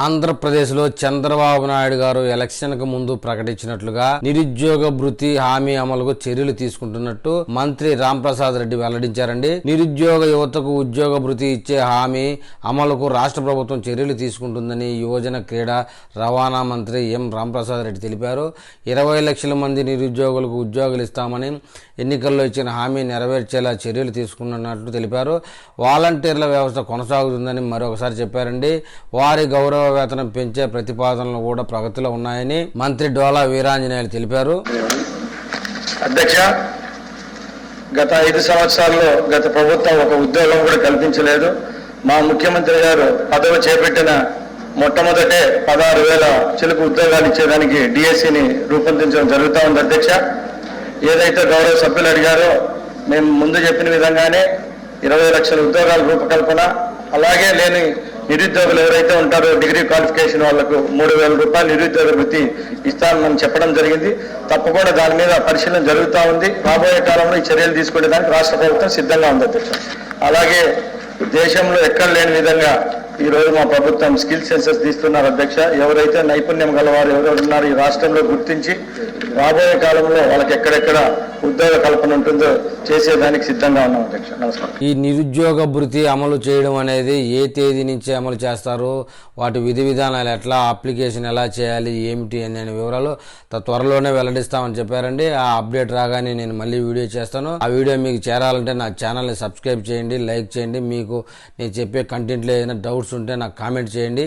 ఆంధ్రప్రదేశ్లో చంద్రబాబు నాయుడు గారు ఎలక్షన్కు ముందు ప్రకటించినట్లుగా నిరుద్యోగ భృతి హామీ అమలుకు చర్యలు తీసుకుంటున్నట్టు మంత్రి రాంప్రసాద్ రెడ్డి వెల్లడించారండి. నిరుద్యోగ యువతకు ఉద్యోగ భృతి ఇచ్చే హామీ అమలుకు రాష్ట్ర ప్రభుత్వం చర్యలు తీసుకుంటుందని యువజన క్రీడా రవాణా మంత్రి ఎం రాంప్రసాద్ రెడ్డి తెలిపారు. ఇరవై లక్షల మంది నిరుద్యోగులకు ఉద్యోగాలు ఇస్తామని ఎన్నికల్లో ఇచ్చిన హామీ నెరవేర్చేలా చర్యలు తీసుకున్నట్లు తెలిపారు. వాలంటీర్ల వ్యవస్థ కొనసాగుతుందని మరొకసారి చెప్పారండి. వారి గౌరవ వేతనం పెంచే ప్రతిపాదనలు కూడా ప్రగతిలో ఉన్నాయని మంత్రి డోలా వీరాంజనేయులు తెలిపారు. అధ్యక్ష గత ఐదు సంవత్సరాల్లో గత ప్రభుత్వం ఒక ఉద్యోగం కూడా కల్పించలేదు. మా ముఖ్యమంత్రి గారు పదవి చేపట్టిన మొట్టమొదటే పదహారు వేల చిలుకు ఉద్యోగాలు ఇచ్చేదానికి డిఎస్సిని రూపొందించడం జరుగుతూ ఉంది అధ్యక్ష. ఏదైతే గౌరవ సభ్యులు అడిగారో మేము ముందు చెప్పిన విధంగానే ఇరవై లక్షల ఉద్యోగాల రూపకల్పన అలాగే లేని నిరుద్యోగులు ఎవరైతే ఉంటారో డిగ్రీ క్వాలిఫికేషన్ వాళ్ళకు మూడు వేల రూపాయలు నిరుద్యోగ వృత్తి ఇస్తామని చెప్పడం జరిగింది. తప్పకుండా దాని మీద పరిశీలన జరుగుతూ ఉంది. రాబోయే కాలంలో ఈ చర్యలు తీసుకునేదానికి రాష్ట్ర ప్రభుత్వం సిద్ధంగా ఉంది అలాగే దేశంలో ఎక్కడ లేని విధంగా ఈ రోజు మా ప్రభుత్వం స్కిల్ సెన్సెస్ తీస్తున్నారు అధ్యక్ష. ఎవరైతే నైపుణ్యం గలవారు ఎవరెవరు ఉన్నారో ఈ రాష్ట్రంలో గుర్తించి రాబోయే కాలంలో వాళ్ళకి ఎక్కడెక్కడ ఉద్యోగ కల్పన ఉంటుందో చేసేదానికి సిద్ధంగా ఉన్నాం అధ్యక్ష. నమస్కారం. ఈ నిరుద్యోగ భృతి అమలు చేయడం అనేది ఏ తేదీ నుంచి అమలు చేస్తారు వాటి విధి విధానాలు ఎట్లా అప్లికేషన్ ఎలా చేయాలి ఏమిటి అనే వివరాలు త్వరలోనే వెల్లడిస్తామని చెప్పారండి. ఆ అప్డేట్ రాగానే నేను మళ్ళీ వీడియో చేస్తాను. ఆ వీడియో మీకు చేరాలంటే నా ఛానల్ని సబ్స్క్రైబ్ చేయండి లైక్ చేయండి. మీకు నేను చెప్పే కంటెంట్లో ఏదైనా డౌట్స్ ఉంటే నాకు కామెంట్ చేయండి.